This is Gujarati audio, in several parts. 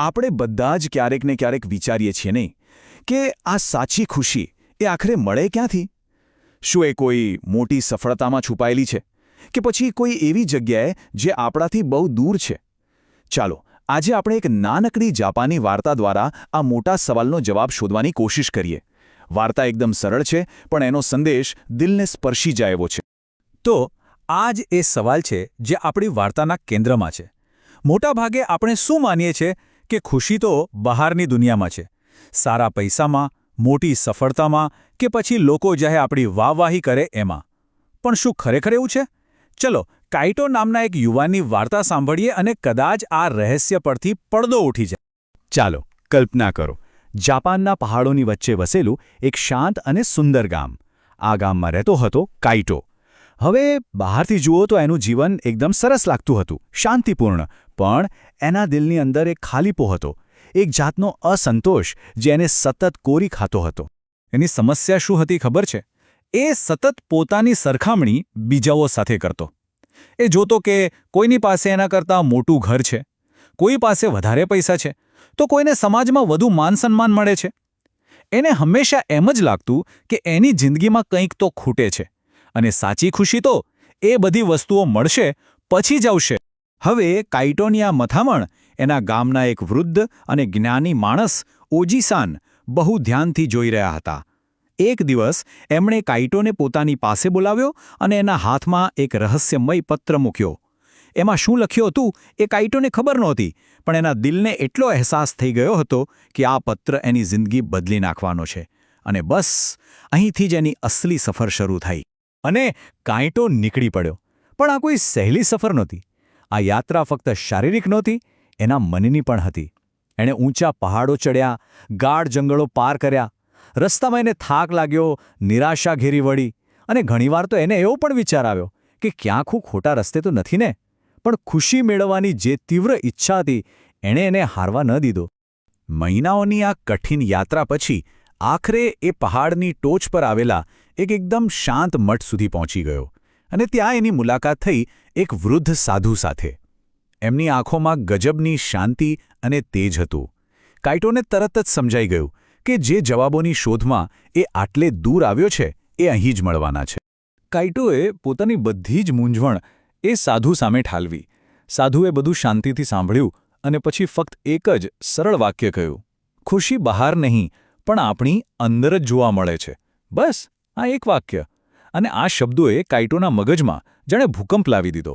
આપણે બધા જ ક્યારેક ને ક્યારેક વિચારીએ છીએ નહીં કે આ સાચી ખુશી એ આખરે મળે ક્યાંથી? શું એ કોઈ મોટી સફળતામાં છુપાયેલી છે? કે પછી કોઈ એવી જગ્યાએ જે આપણાથી બહુ દૂર છે? ચાલો, આજે આપણે એક નાનકડી જાપાની વાર્તા દ્વારા આ મોટા સવાલનો જવાબ શોધવાની કોશિશ કરીએ. વાર્તા એકદમ સરળ છે, પણ એનો સંદેશ દિલને સ્પર્શી જાય એવો છે. તો આ એ સવાલ છે જે આપણી વાર્તાના કેન્દ્રમાં છે. મોટાભાગે આપણે શું માનીએ છીએ કે ખુશી તો બહારની દુનિયામાં છે. સારા પૈસામાં, મોટી સફળતામાં કે પછી લોકો જાહે આપણી વાહવાહી કરે એમાં. પણ શું ખરેખર એવું છે? ચલો, કાઇટો નામના એક યુવાનની વાર્તા સાંભળીએ અને કદાચ આ રહસ્ય પરથી પડદો ઉઠી જાય. ચાલો, કલ્પના કરો. જાપાનના પહાડોની વચ્ચે વસેલું એક શાંત અને સુંદર ગામ. આ ગામમાં રહેતો હતો કાઇટો. હવે બહારથી જુઓ તો એનું જીવન એકદમ સરસ લાગતું હતું, શાંતિપૂર્ણ. પણ એના દિલની અંદર એક ખાલીપો હતો, એક જાતનો અસંતોષ જે એને સતત કોરી ખાતો હતો. એની સમસ્યા શું હતી ખબર છે? એ સતત પોતાની સરખામણી બીજાઓ સાથે કરતો. એ જોતો કે કોઈની પાસે એના કરતાં મોટું ઘર છે, કોઈ પાસે વધારે પૈસા છે, તો કોઈને સમાજમાં વધુ માનસન્માન મળે છે. એને હંમેશા એમ જ લાગતું કે એની જિંદગીમાં કંઈક તો ખૂટે છે. અને સાચી ખુશી તો એ બધી વસ્તુઓ મળશે, પછી જ આવશે. હવે કાઇટોની આ મથામણ, એના ગામના એક વૃદ્ધ અને જ્ઞાની માણસ, ઓજીસાન, બહુ ધ્યાનથી જોઈ રહ્યા હતા. એક દિવસ એમણે કાઇટોને પોતાની પાસે બોલાવ્યો અને એના હાથમાં એક રહસ્યમય પત્ર મૂક્યો. એમાં શું લખ્યું હતું એ કાઇટોને ખબર નહોતી, પણ એના દિલને એટલો અહેસાસ થઈ ગયો હતો કે આ પત્ર એની જિંદગી બદલી નાખવાનો છે. અને બસ, અહીંથી જ એની અસલી સફર શરૂ થઈ. અને કાંઈટો નીકળી પડ્યો. પણ આ કોઈ સહેલી સફર નહોતી. આ યાત્રા ફક્ત શારીરિક નહોતી, એના મનની પણ હતી. એણે ઊંચા પહાડો ચડ્યા, ગાઢ જંગલો પાર કર્યા. રસ્તામાં એને થાક લાગ્યો, નિરાશા ઘેરી વળી. અને ઘણીવાર તો એને એવો પણ વિચાર આવ્યો કે ક્યાંક હું ખોટા રસ્તે તો નથી ને? પણ ખુશી મેળવવાની જે તીવ્ર ઈચ્છા હતી, એણે એને હારવા ન દીધો. મહિનાઓની આ કઠિન યાત્રા પછી આખરે એ પહાડની ટોચ પર આવેલા એક એકદમ શાંત મઠ સુધી પહોંચી ગયો અને ત્યાં એની મુલાકાત થઈ એક વૃદ્ધ સાધુ સાથે. એમની આંખોમાં ગજબની શાંતિ અને તેજ હતું. કાઇટોને તરત જ સમજાઈ ગયું કે જે જવાબોની શોધમાં એ આટલે દૂર આવ્યો છે, એ અહીં જ મળવાના છે. કાઇટોએ પોતાની બધી જ મૂંઝવણ એ સાધુ સામે ઠાલવી. સાધુએ બધું શાંતિથી સાંભળ્યું અને પછી ફક્ત એક જ સરળ વાક્ય કહ્યું, ખુશી બહાર નહીં, પણ આપણી અંદર જ જોવા મળે છે. બસ. આ એક વાક્ય. અને આ શબ્દોએ કાઇટોના મગજમાં જાણે ભૂકંપ લાવી દીધો.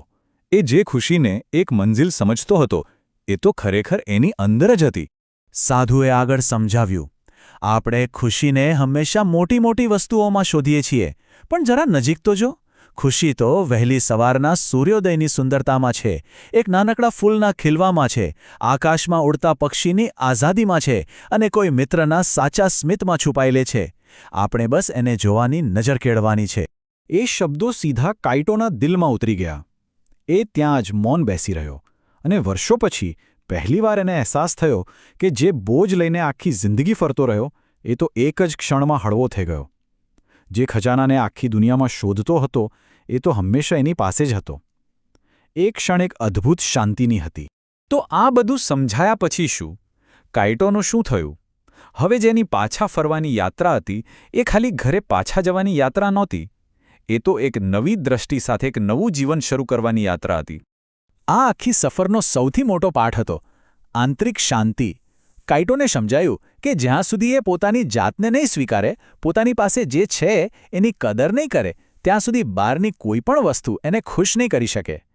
એ જે ખુશીને એક મંઝિલ સમજતો હતો, એ તો ખરેખર એની અંદર જ હતી. સાધુએ આગળ સમજાવ્યું, આપણે ખુશીને હંમેશા મોટી મોટી વસ્તુઓમાં શોધીએ છીએ, પણ જરા નજીક તો જો. ખુશી તો વહેલી સવારના સૂર્યોદયની સુંદરતામાં છે, એક નાનકડા ફૂલના ખીલવામાં છે, આકાશમાં ઉડતા પક્ષીની આઝાદીમાં છે, અને કોઈ મિત્રના સાચા સ્મિતમાં છુપાયેલે છે. આપણે બસ એને જોવાની નજર કેળવાની છે. એ શબ્દો સીધા કાઇટોના દિલમાં ઉતરી ગયા. એ ત્યાં જ મૌન બેસી રહ્યો અને વર્ષો પછી પહેલીવાર એને અહેસાસ થયો કે જે બોજ લઈને આખી જિંદગી ફરતો રહ્યો, એ તો એક જ ક્ષણમાં હળવો થઈ ગયો. જે ખજાનાને આખી દુનિયામાં શોધતો હતો, એ તો હંમેશા એની પાસે જ હતો. એ ક્ષણ એક અદ્ભુત શાંતિની હતી. તો આ બધું સમજાયા પછી શું? કાઇટોનું શું થયું? હવે જેની પાછા ફરવાની યાત્રા હતી, એ ખાલી ઘરે પાછા જવાની યાત્રા નહોતી. એ તો એક નવી દ્રષ્ટિ સાથે એક નવું જીવન શરૂ કરવાની યાત્રા હતી. આ આખી સફરનો સૌથી મોટો પાઠ હતો. આંતરિક શાંતિ. કાઇટોને સમજાયું કે જ્યાં સુધી એ પોતાની જાતને નહીં સ્વીકારે, પોતાની પાસે જે છે, એની કદર નહીં કરે, ત્યાં સુધી બહારની કોઈ પણ વસ્તુ એને ખુશ નહીં કરી શકે.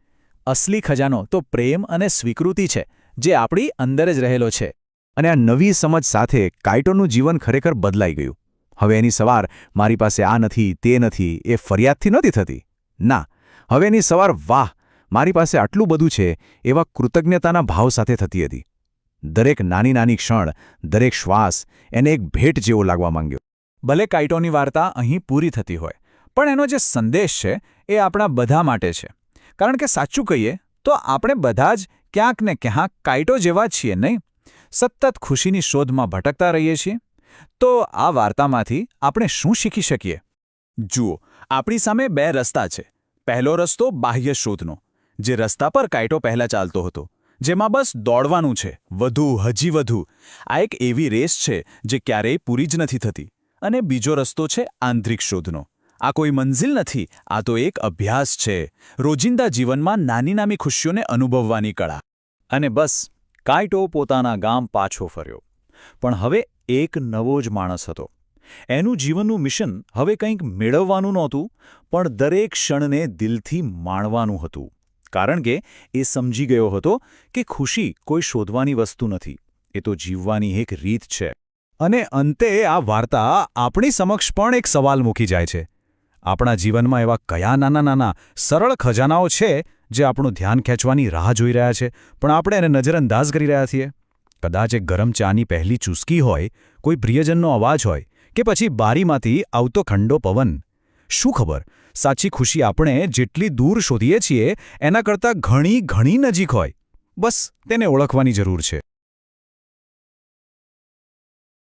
અસલી ખજાનો તો પ્રેમ અને સ્વીકૃતિ છે, જે આપણી અંદર જ રહેલો છે. અને આ નવી સમજ સાથે કાઇટોનું જીવન ખરેખર બદલાઈ ગયું. હવે એની સવાર મારી પાસે આ નથી, તે નથી, એ ફરિયાદથી નહોતી થતી. ના, હવે એની સવાર વાહ, મારી પાસે આટલું બધું છે, એવા કૃતજ્ઞતાના ભાવ સાથે થતી હતી. દરેક નાની નાની ક્ષણ, દરેક શ્વાસ, એને એક ભેટ જેવો લાગવા માંગ્યો. ભલે કાઇટોની વાર્તા અહીં પૂરી થતી હોય, પણ એનો જે સંદેશ છે, એ આપણા બધા માટે છે. કારણ કે સાચું કહીએ, તો આપણે બધા જ ક્યાંક ને ક્યાંક કાઇટો જેવા છીએ, નહીં? સતત ખુશીની શોધમાં ભટકતા રહીએ છીએ? તો આ વાર્તામાંથી આપણે શું શીખી શકીએ? જુઓ, આપણી સામે બે રસ્તા છે. પહેલો રસ્તો બાહ્ય શોધનો, જે રસ્તા પર કાયટો પહેલાં ચાલતો હતો, જેમાં બસ દોડવાનું છે, વધુ, હજી વધુ. આ એક એવી રેસ છે, જે ક્યારેય પૂરી જ નથી થતી. અને બીજો રસ્તો છે આંતરિક શોધનો. આ કોઈ મંઝિલ નથી, આ તો એક અભ્યાસ છે, રોજિંદા જીવનમાં નાની નાની ખુશીઓને અનુભવવાની કળા. અને બસ કાયટો પોતાના ગામ પાછો ફર્યો. પણ હવે એક નવો જ માણસ હતો. એનું જીવનનું મિશન હવે કંઈક મેળવવાનું નહોતું, પણ દરેક ક્ષણને દિલથી માણવાનું હતું. કારણ કે એ સમજી ગયો હતો કે ખુશી કોઈ શોધવાની વસ્તુ નથી. એ તો જીવવાની એક રીત છે. અને અંતે આ વાર્તા આપણી સમક્ષ પણ એક સવાલ મૂકી જાય છે. આપણા જીવનમાં એવા કયા નાના નાના સરળ ખજાનાઓ છે જે આપણું ધ્યાન ખેંચવાની રાહ જોઈ રહ્યા છે, પણ આપણે એને નજરઅંદાજ કરી રહ્યા છીએ. કદાચ એક ગરમ ચાની પહેલી ચૂસકી હોય, કોઈ પ્રિયજનનો અવાજ હોય, કે પછી બારીમાંથી આવતો ખંડો પવન. શું ખબર? સાચી ખુશી આપણે જેટલી દૂર શોધીએ છીએ, એના કરતાં ઘણી ઘણી નજીક હોય. બસ, તેને ઓળખવાની જરૂર છે.